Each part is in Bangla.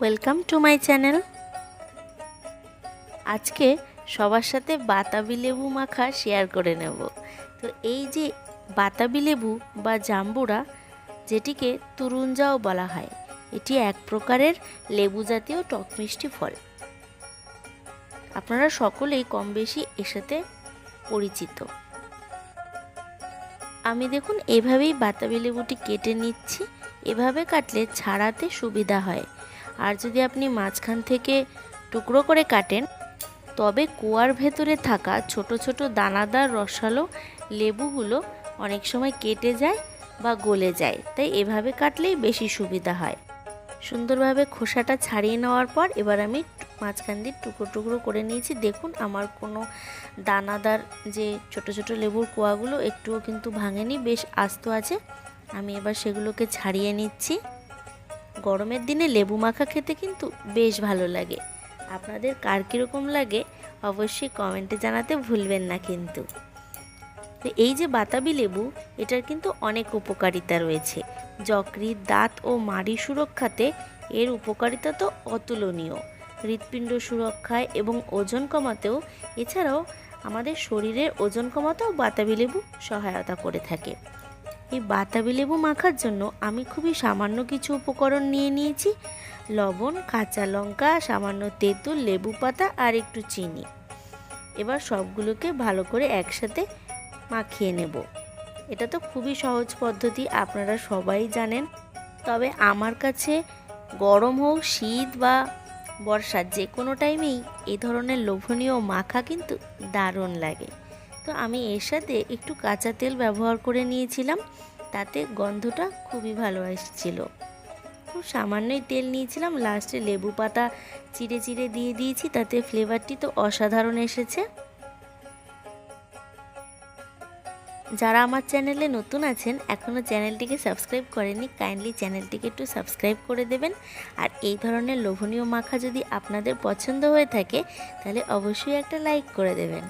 ওয়েলকাম টু মাই চ্যানেল আজকে সবার সাথে বাতাবি লেবু মাখা শেয়ার করে নেব। তো এই যে বাতাবি লেবু বা জাম্বুরা, যেটিকে তুরুঞ্জাও বলা হয়, এটি এক প্রকারের লেবু জাতীয় টক মিষ্টি ফল। আপনারা সকলেই কম বেশি এর সাথে পরিচিত। আমি দেখুন, এভাবেই বাতাবি লেবুটি কেটে নিচ্ছি। এভাবে কাটলে ছাড়াতে সুবিধা হয়। আর যদি আপনি মাঝখান থেকে টুকরো করে কাটেন, তবে কুয়ার ভেতরে থাকা ছোট ছোট দানাদার রসালো লেবুগুলো অনেক সময় কেটে যায় বা গলে যায়। তাই এভাবে কাটলেই বেশি সুবিধা হয়। সুন্দরভাবে খোসাটা ছাড়িয়ে নেওয়ার পর এবার আমি মাঝখান দিয়ে টুকরো টুকরো করে নিয়েছি। দেখুন, আমার কোনো দানাদার যে ছোট ছোট লেবুর কোয়াগুলো একটুও কিন্তু ভাঙেনি, বেশ আস্ত আছে। আমি এবার সেগুলোকে ছাড়িয়ে নিচ্ছি। গরমের দিনে লেবু মাখা খেতে কিন্তু বেশ ভালো লাগে। আপনাদের কার কীরকম লাগে অবশ্যই কমেন্টে জানাতে ভুলবেন না কিন্তু। তো এই যে বাতাবি লেবু, এটার কিন্তু অনেক উপকারিতা রয়েছে। যকৃৎ, দাঁত ও মাড়ি সুরক্ষাতে এর উপকারিতা তো অতুলনীয়। হৃৎপিণ্ড সুরক্ষায় এবং ওজন কমাতেও, এছাড়াও আমাদের শরীরের ওজন কমাতেও বাতাবি লেবু সহায়তা করে থাকে। এই বাতাবি লেবু মাখার জন্য আমি খুবই সামান্য কিছু উপকরণ নিয়ে নিয়েছি। লবণ, কাঁচা লঙ্কা, সামান্য তেঁতুল, লেবু পাতা আর একটু চিনি। এবার সবগুলোকে ভালো করে একসাথে মাখিয়ে নেব। এটা তো খুবই সহজ পদ্ধতি, আপনারা সবাই জানেন। তবে আমার কাছে গরম হোক, শীত বা বর্ষা যে কোনো টাইমেই এই ধরনের লোভনীয় মাখা কিন্তু দারুণ লাগে। তো আমি এর সাথে একটু কাঁচা তেল ব্যবহার করে নিয়েছিলাম। তাতে গন্ধটা খুবই ভালো আসছিল। খুব সামান্যই তেল নিয়েছিলাম। লাস্টে লেবু পাতা চিড়ে চিড়ে দিয়ে দিয়েছি। তাতে ফ্লেভারটি তো অসাধারণ এসেছে। যারা আমার চ্যানেলে নতুন আছেন এখনও চ্যানেলটিকে সাবস্ক্রাইব করেনি কাইন্ডলি চ্যানেলটিকে একটু সাবস্ক্রাইব করে দেবেন। আর এই ধরনের লোভনীয় মাখা যদি আপনাদের পছন্দ হয়ে থাকে, তাহলে অবশ্যই একটা লাইক করে দেবেন।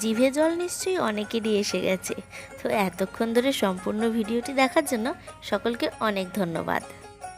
জিভে জল নিশ্চয়ই অনেকেরই এসে গেছে। তো এতক্ষণ ধরে সম্পূর্ণ ভিডিওটি দেখার জন্য সকলকে অনেক ধন্যবাদ।